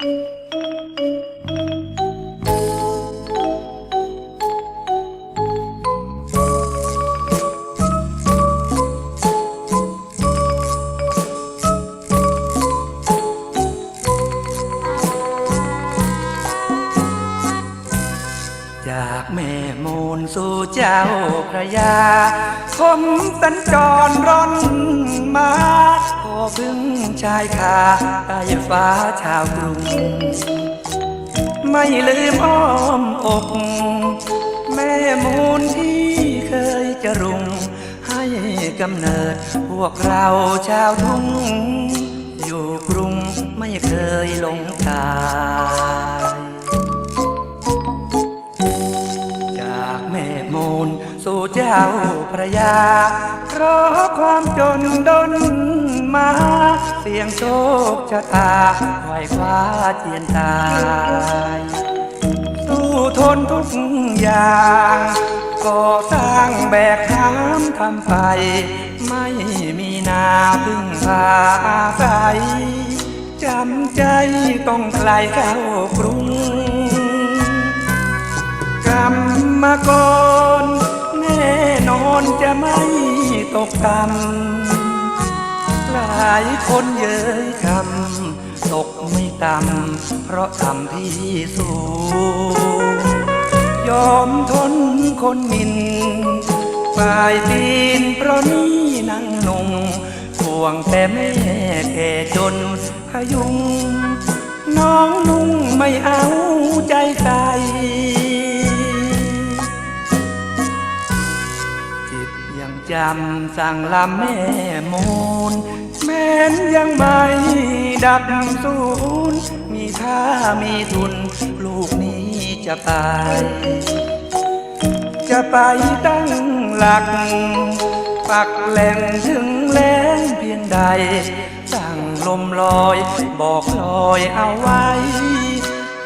จา เจ้าพระยาคมสัญจรร่อนมาพอพึ่งชายคาใต้ฟ้าชาวกรุง ไม่ลืมอ้อมอก แม่มูลที่เคยจะรุง ให้กำเนิดพวกเราชาวทุ่ง อยู่กรุงไม่เคยหลงทา สู่เจ้าพระยา เพราะความจนดนมา เสียงโชคชะตาไหวคว้าเจียนตาย สู้ทนทุกอย่างก่อสร้างแบกหามทำไป ไม่มีนาพึ่งพาอาศัยจำใจต้องไกลเข้ากรุงกรรมกร น่นอนจะไม่ตกต่ำหลายคนเย้ยคำตกไม่ต่ำเพราะทำที่สูง ยอมทนคนมินฝ่ายตีนเพราะนี่นั่งนุ่งห่วงแต่แม่แก่จนพยุง น้องนุ่งไม่เอา ยังจำสั่งลำแม่มูล แม้นยังไม่ดับสูญมีท่ามีทุน ลูกนี้จะไป จะไปตั้งหลัก ปักแหล่งถึงแหลงเพียงใด สั่งลมลอย บอกลอยเอาไว้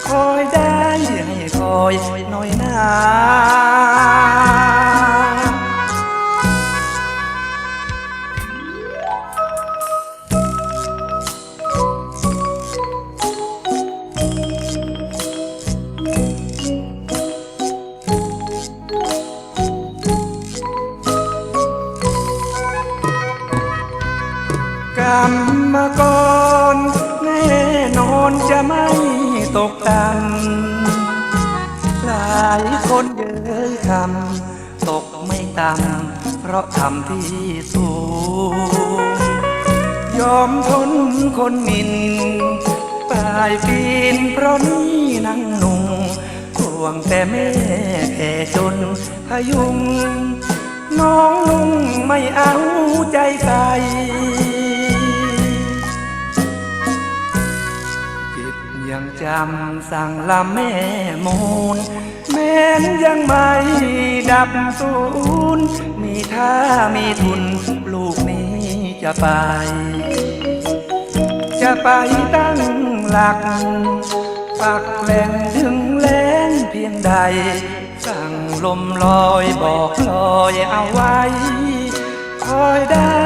คอยได้ให้คอยน่อยนา กรรมกรแน่นอนจะไม่ตกต่ำหลายคนเย้ยคำตกไม่ต่ำเพราะทำที่สูง ยอมทนคนหมินปลายปีนเพราะนี่นั่งหนุ่งห่วงแต่แม่แก่จนพยุงน้องนุ่งไม่เอาใจใส่ ยังจำสั่งลำแม่มูล แม้นยังไม่ดับสูญมีท่ามีทุนลูกนี้จะไป จะไปตั้งหลัก ปักแหล่งถึงแล้งเพียงใด สั่งลมลอยบอกลอยเอาไว้ คอยได้